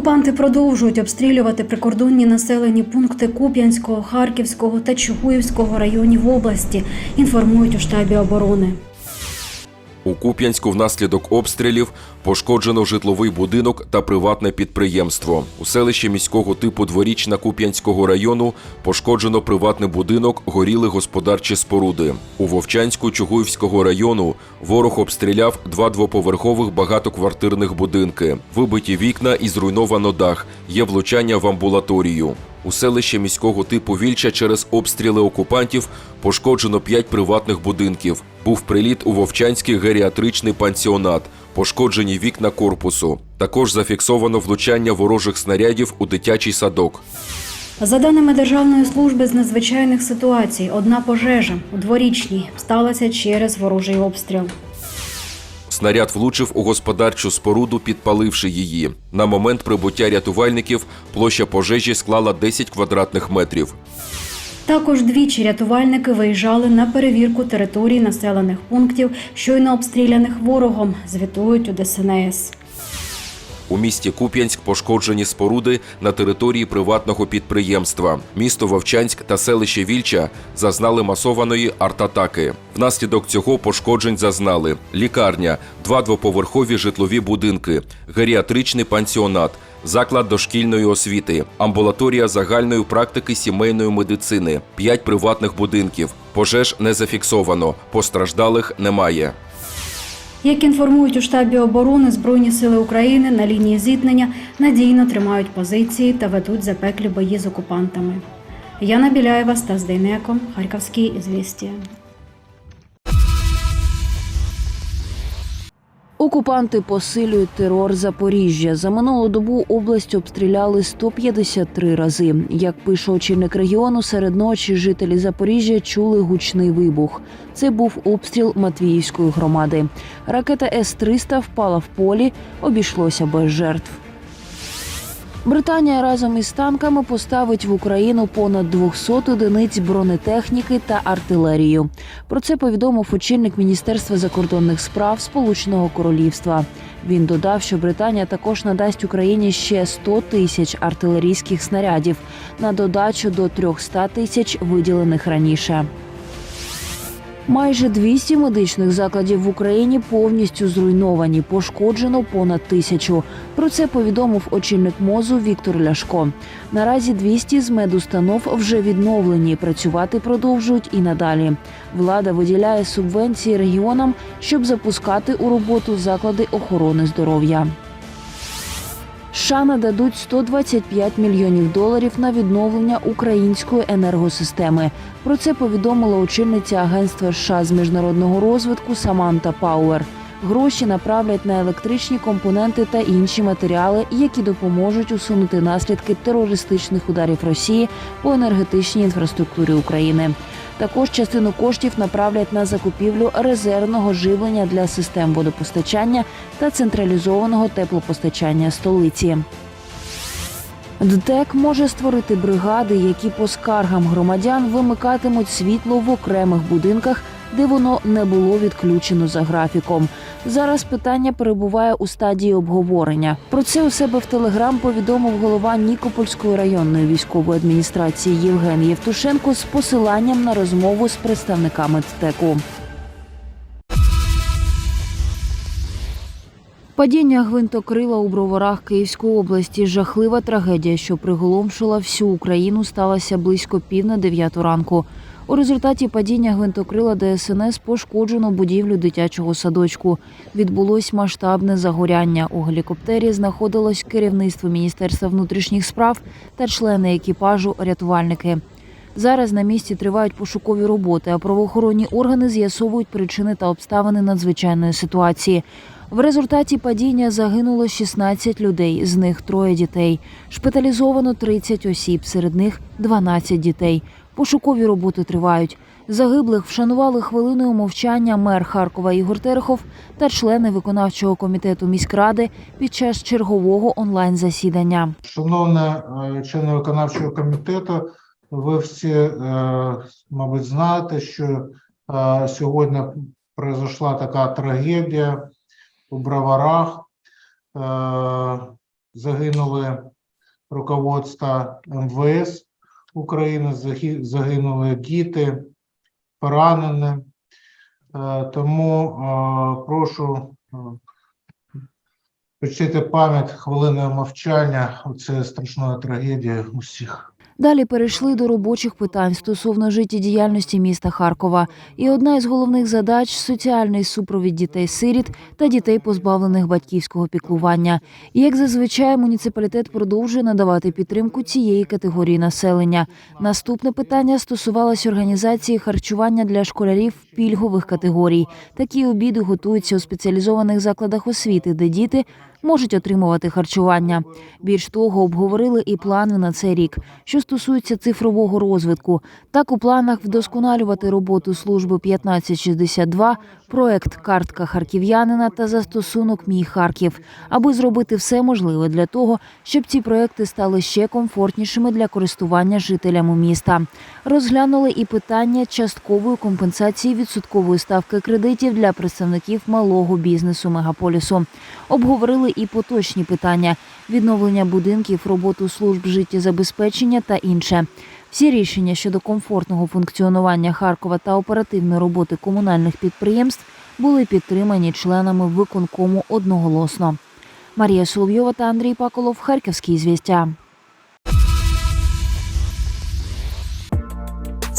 Окупанти продовжують обстрілювати прикордонні населені пункти Куп'янського, Харківського та Чугуївського районів області. Інформують у штабі оборони. У Куп'янську внаслідок обстрілів пошкоджено житловий будинок та приватне підприємство. У селищі міського типу Дворічна Куп'янського району пошкоджено приватний будинок, горіли господарчі споруди. У Вовчанську Чугуївського району ворог обстріляв два двоповерхових багатоквартирних будинки. Вибиті вікна і зруйновано дах. Є влучання в амбулаторію. У селищі міського типу Вільча через обстріли окупантів пошкоджено п'ять приватних будинків. Був приліт у Вовчанський геріатричний пансіонат, пошкоджені вікна корпусу. Також зафіксовано влучання ворожих снарядів у дитячий садок. За даними Державної служби з надзвичайних ситуацій, одна пожежа у дворічній сталася через ворожий обстріл. Снаряд влучив у господарчу споруду, підпаливши її. На момент прибуття рятувальників площа пожежі склала 10 квадратних метрів. Також двічі рятувальники виїжджали на перевірку територій населених пунктів, щойно обстріляних ворогом, звітують у ДСНС. У місті Куп'янськ пошкоджені споруди на території приватного підприємства. Місто Вовчанськ та селище Вільча зазнали масованої артатаки. Внаслідок цього пошкоджень зазнали лікарня, два двоповерхові житлові будинки, геріатричний пансіонат, заклад дошкільної освіти, амбулаторія загальної практики сімейної медицини, п'ять приватних будинків. Пожеж не зафіксовано, постраждалих немає. Як інформують у штабі оборони, Збройні сили України на лінії зіткнення надійно тримають позиції та ведуть запеклі бої з окупантами. Яна Біляєва, Стас Дейнеко, Харківські ізвістія. Окупанти посилюють терор Запоріжжя. За минулу добу область обстріляли 153 рази. Як пише очільник регіону, серед ночі жителі Запоріжжя чули гучний вибух. Це був обстріл Матвіївської громади. Ракета С-300 впала в полі, обійшлося без жертв. Британія разом із танками поставить в Україну понад 200 одиниць бронетехніки та артилерію. Про це повідомив очільник Міністерства закордонних справ Сполученого Королівства. Він додав, що Британія також надасть Україні ще 100 тисяч артилерійських снарядів на додачу до 300 тисяч виділених раніше. Майже 200 медичних закладів в Україні повністю зруйновані, пошкоджено понад тисячу. Про це повідомив очільник мозу Віктор Ляшко. Наразі 200 з медустанов вже відновлені. Працювати продовжують і надалі. Влада виділяє субвенції регіонам, щоб запускати у роботу заклади охорони здоров'я. США нададуть 125 мільйонів доларів на відновлення української енергосистеми. Про це повідомила очільниця агентства США з міжнародного розвитку Саманта Пауер. Гроші направлять на електричні компоненти та інші матеріали, які допоможуть усунути наслідки терористичних ударів Росії по енергетичній інфраструктурі України. Також частину коштів направлять на закупівлю резервного живлення для систем водопостачання та централізованого теплопостачання столиці. ДТЕК може створити бригади, які по скаргам громадян вимикатимуть світло в окремих будинках, де воно не було відключено за графіком. Зараз питання перебуває у стадії обговорення. Про це у себе в телеграм повідомив голова Нікопольської районної військової адміністрації Євген Євтушенко з посиланням на розмову з представниками ДТЕКу. Падіння гвинтокрила у броварах Київської області жахлива трагедія, що приголомшила всю Україну, сталася близько пів на дев'яту ранку. У результаті падіння гвинтокрила ДСНС пошкоджено будівлю дитячого садочку. Відбулось масштабне загоряння. У гелікоптері знаходилось керівництво Міністерства внутрішніх справ та члени екіпажу рятувальники. Зараз на місці тривають пошукові роботи, а правоохоронні органи з'ясовують причини та обставини надзвичайної ситуації. В результаті падіння загинуло 16 людей, з них троє дітей. Шпиталізовано 30 осіб, серед них 12 дітей. Пошукові роботи тривають. Загиблих вшанували хвилиною мовчання мер Харкова Ігор Терехов та члени виконавчого комітету міськради під час чергового онлайн-засідання. Шановні е, члени виконавчого комітету, ви всі, е, мабуть, знаєте, що е, сьогодні произошла така трагедія у Броварах. Загинули руководство МВС України, загинули діти, поранені. Е, Тому е, прошу почити пам'ять хвилиною мовчання у цієї страшної трагедії усіх. Далі перейшли до робочих питань стосовно життєдіяльності міста Харкова. І одна із головних задач соціальний супровід дітей-сиріт та дітей, позбавлених батьківського піклування. Як зазвичай, муніципалітет продовжує надавати підтримку цієї категорії населення. Наступне питання стосувалось організації харчування для школярів пільгових категорій. Такі обіди готуються у спеціалізованих закладах освіти, де діти можуть отримувати харчування. Більш того, обговорили і плани на цей рік, що стосується цифрового розвитку. Так у планах вдосконалювати роботу служби 1562, проект Картка харків'янина та застосунок Мій Харків, аби зробити все можливе для того, щоб ці проекти стали ще комфортнішими для користування жителями міста. Розглянули і питання часткової компенсації відсоткової ставки кредитів для представників малого бізнесу мегаполісу. Обговорили і поточні питання відновлення будинків, роботу служб життєзабезпечення та інше. Всі рішення щодо комфортного функціонування Харкова та оперативної роботи комунальних підприємств були підтримані членами виконкому одноголосно. Марія Соловйова та Андрій Паколов, Харківські звістя.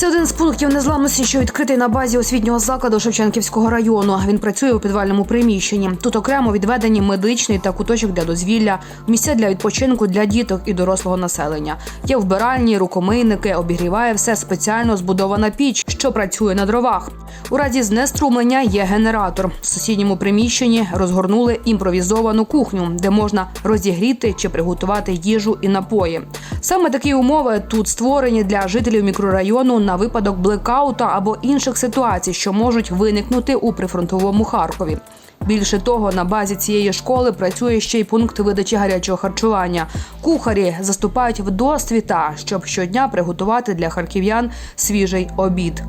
Це один з пунктів незламності, що відкритий на базі освітнього закладу Шевченківського району. Він працює у підвальному приміщенні. Тут окремо відведені медичний та куточок для дозвілля, місця для відпочинку для діток і дорослого населення. Є вбиральні, рукомийники, обігріває все спеціально збудована піч, що працює на дровах. У разі знеструмлення є генератор. В сусідньому приміщенні розгорнули імпровізовану кухню, де можна розігріти чи приготувати їжу і напої. Саме такі умови тут створені для жителів мікрорайону на випадок блекаута або інших ситуацій, що можуть виникнути у прифронтовому Харкові. Більше того, на базі цієї школи працює ще й пункт видачі гарячого харчування. Кухарі заступають в досвіта, щоб щодня приготувати для харків'ян свіжий обід.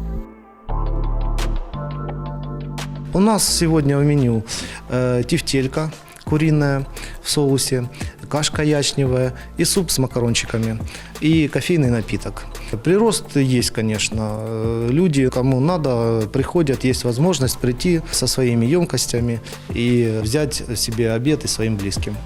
У нас сегодня в меню э, тефтелька куриная в соусе, кашка ячневая и суп с макарончиками и кофейный напиток. Прирост есть, конечно. Люди, кому надо, приходят, есть возможность прийти со своими емкостями и взять себе обед и своим близким.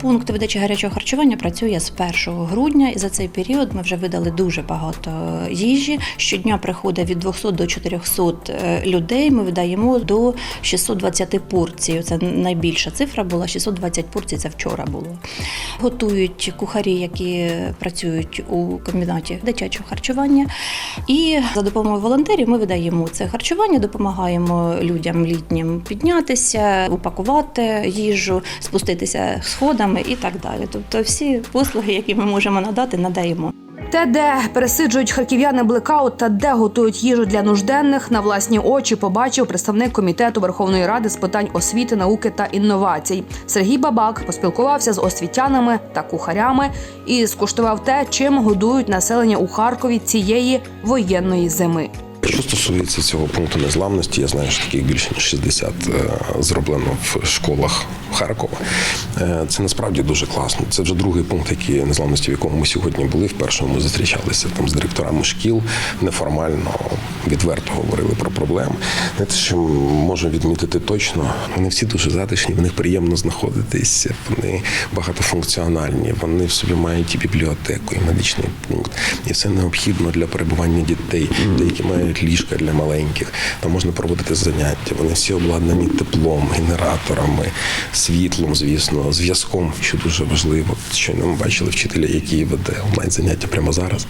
Пункт видачі гарячого харчування працює з 1 грудня, і за цей період ми вже видали дуже багато їжі. Щодня приходить від 200 до 400 е, людей. Ми видаємо до 620 порцій. Це найбільша цифра була. 620 порцій це вчора було. Готують кухарі, які працюють у комбінаті дитячого харчування. І за допомогою волонтерів ми видаємо це харчування, допомагаємо людям літнім піднятися, упакувати їжу, спуститися сходами і так далі. Тобто всі послуги, які ми можемо надати, надаємо. Те, де пересиджують харків'яни блекаут та де готують їжу для нужденних, на власні очі побачив представник комітету Верховної Ради з питань освіти, науки та інновацій. Сергій Бабак поспілкувався з освітянами та кухарями і скуштував те, чим годують населення у Харкові цієї воєнної зими. Що стосується цього пункту незламності, я знаю, що таких більше ніж 60 е, зроблено в школах Харкова. Е, Це насправді дуже класно. Це вже другий пункт, який незламності, в якому ми сьогодні були. В першому ми зустрічалися там з директорами шкіл, неформально, відверто говорили про проблеми. Знаєте, що можу відмітити точно, вони всі дуже затишні, в них приємно знаходитись, вони багатофункціональні, вони в собі мають і бібліотеку, і медичний пункт, і все необхідно для перебування дітей, деякі мають ліжка для маленьких, там можна проводити заняття. Вони всі обладнані теплом, генераторами, світлом, звісно, зв'язком, що дуже важливо. Щойно ми бачили вчителя, який веде онлайн заняття прямо зараз.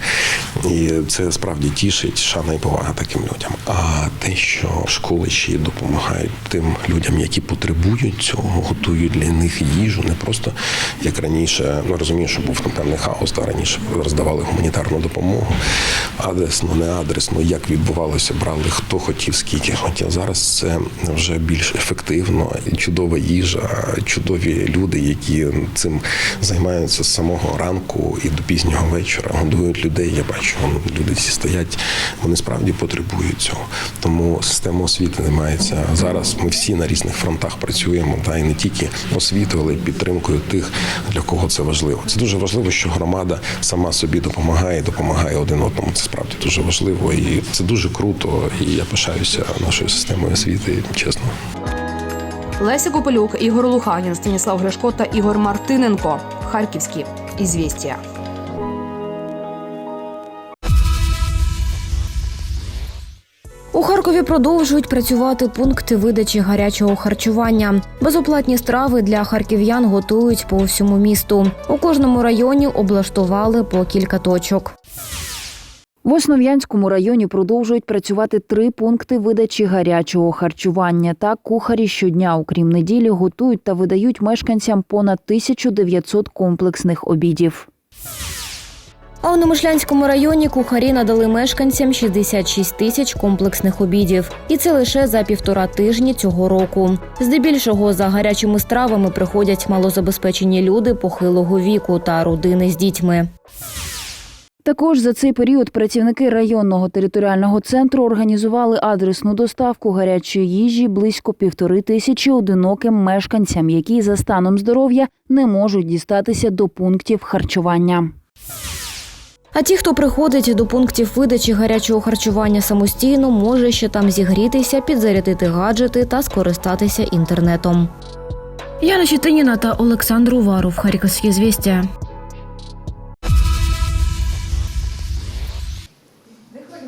І це справді тішить шана і повага таким людям. А те, що школи ще й допомагають тим людям, які потребують цього, готують для них їжу, не просто як раніше, ну розумію, що був там певний хаос, та раніше роздавали гуманітарну допомогу, адресно, не адресно, як відбувалося, брали хто хотів, скільки хотів. Зараз це вже більш ефективно, чудова їжа, чудові люди, які цим займаються з самого ранку і до пізнього вечора. Годують людей. Я бачу, люди всі стоять, вони справді потребують цього. Тому система освіти займається зараз. Ми всі на різних фронтах працюємо, та і не тільки освітою, але й підтримкою тих, для кого це важливо. Це дуже важливо, що громада сама собі допомагає, допомагає один одному. Це справді дуже важливо, і це дуже круто. І я пишаюся нашою системою освіти, чесно. Леся Копелюк, Ігор Луханін, Станіслав Гришко та Ігор Мартиненко. Харківські ізвістія. У Харкові продовжують працювати пункти видачі гарячого харчування. Безоплатні страви для харків'ян готують по всьому місту. У кожному районі облаштували по кілька точок. В Основ'янському районі продовжують працювати три пункти видачі гарячого харчування. Так, кухарі щодня, окрім неділі, готують та видають мешканцям понад 1900 комплексних обідів. А у Немишлянському районі кухарі надали мешканцям 66 тисяч комплексних обідів. І це лише за півтора тижні цього року. Здебільшого за гарячими стравами приходять малозабезпечені люди похилого віку та родини з дітьми. Також за цей період працівники районного територіального центру організували адресну доставку гарячої їжі близько півтори тисячі одиноким мешканцям, які за станом здоров'я не можуть дістатися до пунктів харчування. А ті, хто приходить до пунктів видачі гарячого харчування самостійно, може ще там зігрітися, підзарядити гаджети та скористатися інтернетом. Яна Щетиніна та Олександр Уваров. Харківські звістя.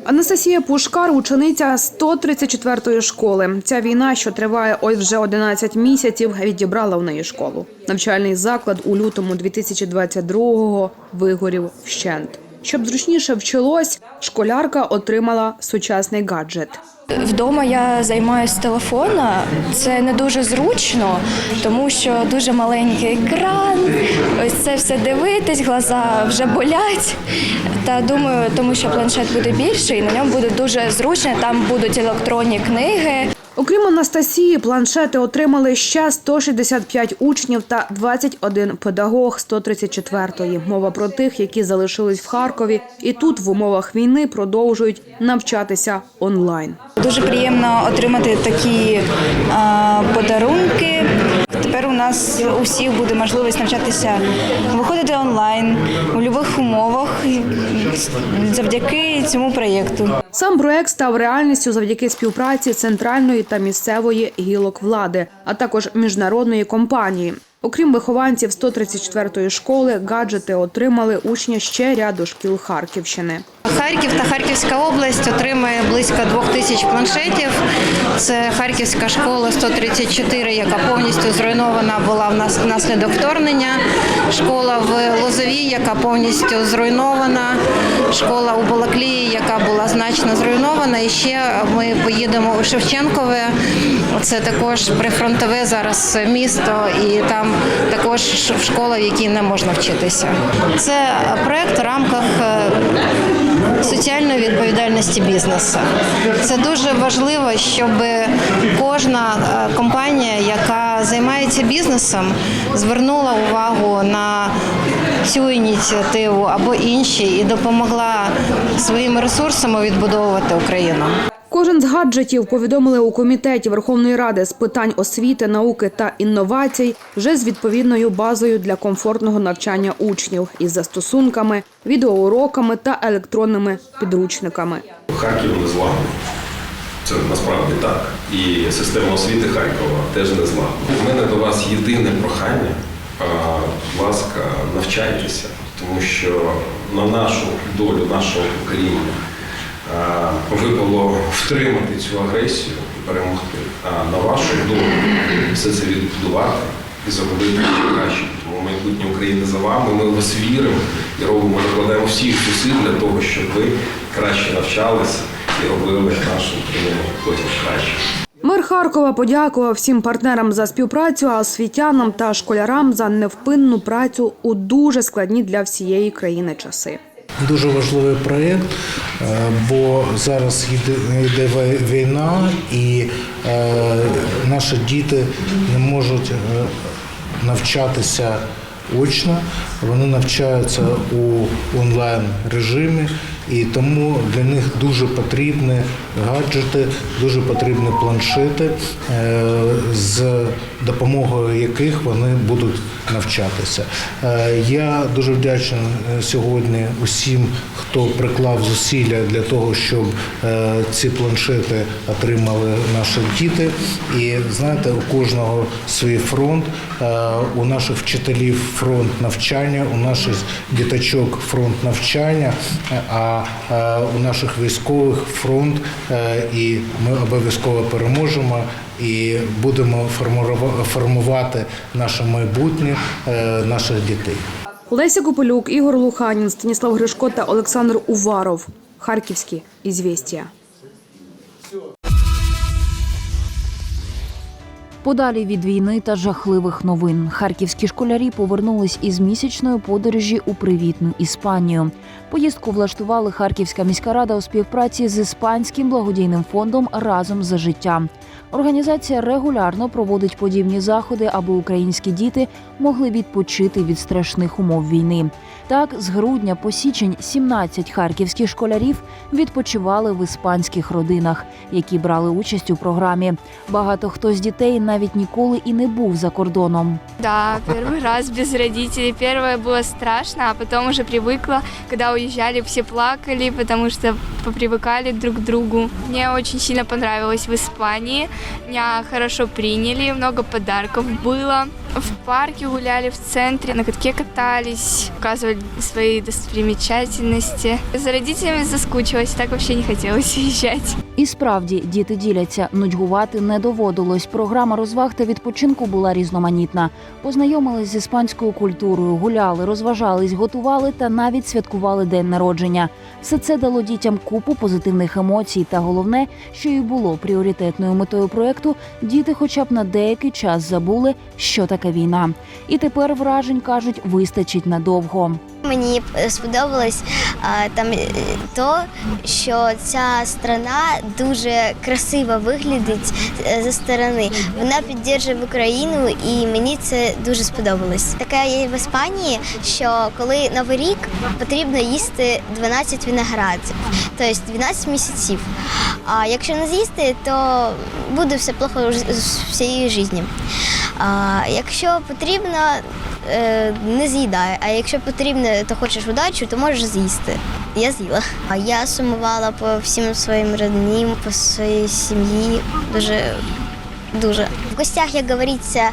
Анастасія Пушкар, учениця 134-ї школи. Ця війна, що триває ось вже 11 місяців, відібрала в неї школу. Навчальний заклад у лютому 2022-го вигорів вщент. Щоб зручніше вчилось, школярка отримала сучасний гаджет. Вдома я займаюся телефона. Це не дуже зручно, тому що дуже маленький екран. Ось це все дивитись, глаза вже болять. Та думаю, тому що планшет буде більший, на ньому буде дуже зручно. Там будуть електронні книги. Окрім Анастасії, планшети отримали ще 165 учнів та 21 педагог 134-ї. Мова про тих, які залишились в Харкові, і тут в умовах війни продовжують навчатися онлайн. Дуже приємно отримати такі подарунки. Тепер у нас у всіх буде можливість навчатися виходити онлайн у будь-яких умовах завдяки цьому проєкту. Сам проект став реальністю завдяки співпраці центральної та місцевої гілок влади, а також міжнародної компанії. Окрім вихованців 134-ї школи, гаджети отримали учні ще ряду шкіл Харківщини. Харків та Харківська область отримає близько двох тисяч планшетів. Це Харківська школа 134, яка повністю зруйнована була внаслідок вторгнення. Школа в Лозовій, яка повністю зруйнована. Школа у Балаклії, яка була значно зруйнована. І ще ми поїдемо у Шевченкове. Це також прифронтове зараз місто, і там також школа, в якій не можна вчитися. Це проект в рамках е, соціальної відповідальності бізнесу. Це дуже важливо, щоб кожна е, компанія, яка займається бізнесом, звернула увагу на цю ініціативу або інші і допомогла своїми ресурсами відбудовувати Україну. Кожен з гаджетів повідомили у комітеті Верховної Ради з питань освіти, науки та інновацій вже з відповідною базою для комфортного навчання учнів із застосунками, відеоуроками та електронними підручниками. Харків не зламаний. Це насправді так. І система освіти Харкова теж не зламана. У мене до вас єдине прохання. Будь ласка, навчайтеся, тому що на нашу долю, нашого покоління випало втримати цю агресію і перемогти. А на вашу долю все це відбудувати і зробити краще. Тому майбутнє України за вами. Ми в вас віримо і робимо, докладаємо всіх зусиль для того, щоб ви краще навчалися і робили нашу Україну потім краще. Мер Харкова подякував всім партнерам за співпрацю, а освітянам та школярам за невпинну працю у дуже складні для всієї країни часи. Дуже важливий проєкт, е, бо зараз йде війна, і е, наші діти не можуть е, навчатися очно, вони навчаються у онлайн режимі, і тому для них дуже потрібні гаджети, дуже потрібні планшети, з допомогою яких вони будуть навчатися. Е, Я дуже вдячний е, сьогодні усім, хто приклав зусилля для того, щоб е, ці планшети отримали наші діти. І знаєте, у кожного свій фронт, у наших вчителів фронт навчання, у наших діточок фронт навчання, а у наших військових фронт, і ми обов'язково переможемо і будемо формувати наше майбутнє е, наших дітей. Леся Копилюк, Ігор Луханін, Станіслав Гришко та Олександр Уваров. Харківські ізвістія. Подалі від війни та жахливих новин харківські школярі повернулись із місячної подорожі у привітну Іспанію. Поїздку влаштували Харківська міська рада у співпраці з іспанським благодійним фондом Разом за життя. Організація регулярно проводить подібні заходи, аби українські діти могли відпочити від страшних умов війни. Так, з грудня по січень 17 харківських школярів відпочивали в іспанських родинах, які брали участь у програмі. Багато хто з дітей навіть ніколи і не був за кордоном. Да, первый раз без родителей. Первое было страшно, а потом уже привыкла. Когда уезжали, все плакали, потому что попривыкали друг к другу. Мне очень сильно понравилось в Испании. Меня хорошо приняли, много подарков было. В парке гуляли в центре, на катке катались, показывали свои достопримечательности. За родителями заскучилась, так вообще не хотелось уезжать. І справді діти діляться, нудьгувати не доводилось. Програма розваг та відпочинку була різноманітна. Познайомились з іспанською культурою, гуляли, розважались, готували та навіть святкували день народження. Все це дало дітям купу позитивних емоцій. Та головне, що і було пріоритетною метою проекту, діти, хоча б на деякий час забули, що таке війна. І тепер вражень кажуть, вистачить надовго. Мені сподобалось а, там е, то, що ця страна дуже красиво виглядить е, зі сторони. Вона підтримує Україну, і мені це дуже сподобалось. Таке є в Іспанії, що коли новий рік потрібно їсти 12 виноградів, тобто 12 місяців. А якщо не з'їсти, то буде все плохо з всією життю. А якщо потрібно, е, не з'їдай. А якщо потрібно, то хочеш удачу, то можеш з'їсти. Я з'їла. А я сумувала по всім своїм родним, по своїй сім'ї. Дуже. Дуже. В гостях, як говориться,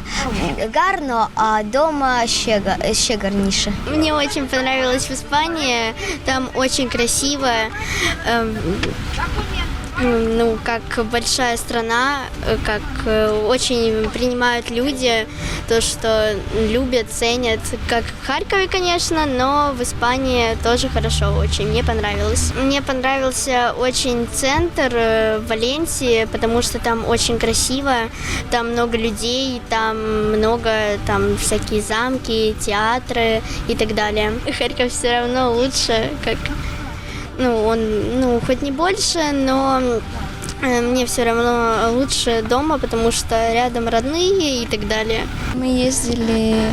гарно, а вдома ще, ще гарніше. Мне очень понравилось в Испании. Там очень красиво Эм, Ну, как большая страна, э, как э, очень принимают люди то, что любят, ценят. Как в Харькове, конечно, но в Испании тоже хорошо очень. Мне понравилось. Мне понравился очень центр э, Валенсии, потому что там очень красиво, там много людей, там много там всякие замки, театры и так далее. Харьков все равно лучше, как ну, он, ну, хоть не больше, но э, мне все равно лучше дома, потому что рядом родные и так далее. Мы ездили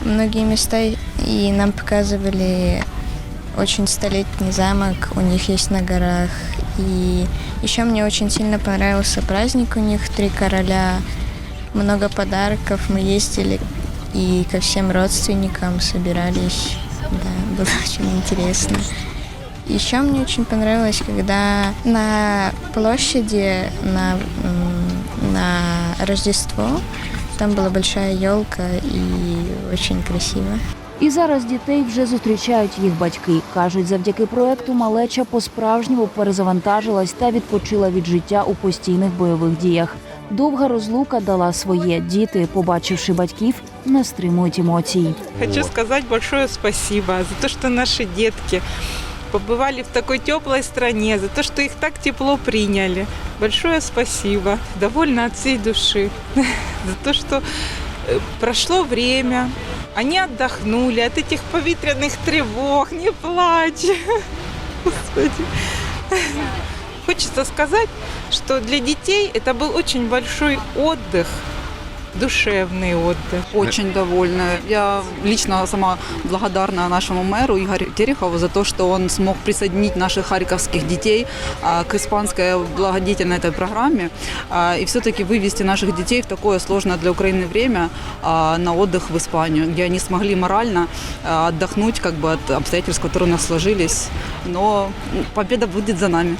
в многие места, и нам показывали очень столетний замок, у них есть на горах. И еще мне очень сильно понравился праздник у них «Три короля». Много подарков, мы ездили и ко всем родственникам собирались. Да, было очень интересно. Еще мне очень понравилось, когда на площади на, на Рождество там была большая елка и очень красиво. І зараз дітей вже зустрічають їх батьки. кажуть, завдяки проекту малеча по-справжньому перезавантажилась та відпочила від життя у постійних бойових діях. Довга розлука дала своє. Діти, побачивши батьків, не стримують емоцій. Хочу сказать большое спасибо за то, что наши детки побывали в такой теплой стране, за то, что их так тепло приняли. Большое спасибо. Довольно от всей души. За то, что э, прошло время, они отдохнули от этих повітряных тревог. Не плачь. Господи. Хочется сказать, что для детей это был очень большой отдых душевный отдых. Очень довольна. Я лично сама благодарна нашему мэру Игорю Терехову за то, что он смог присоединить наших харьковских детей а, к испанской благодетельной этой программе а, и все-таки вывести наших детей в такое сложное для Украины время а, на отдых в Испанию, где они смогли морально а, отдохнуть как бы от обстоятельств, которые у нас сложились. Но победа будет за нами.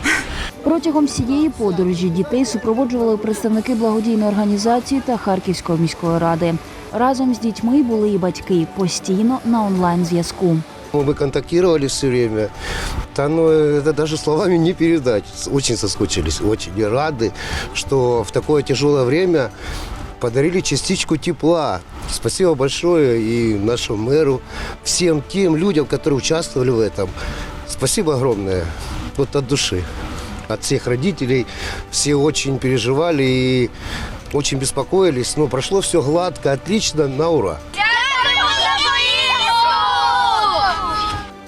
Протягом всієї подорожі дітей супроводжували представники благодійної організації та Харківської міської ради. Разом з дітьми були і батьки постійно на онлайн зв'язку. Мы контактировали все время. Да, ну, это даже словами не передать. Очень соскучились, очень и рады, что в такое тяжелое время подарили частичку тепла. Спасибо большое и нашему мэру, всем тем людям, которые участвовали в этом. Спасибо огромное. Вот от души. От всех родителей. Все очень переживали и очень беспокоились. Но прошло все гладко, отлично, на ура.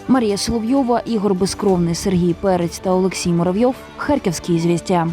Марія Соловйова, Ігор Безкровний, Сергій Перець та Олексій Муравйов. Харківські звістя.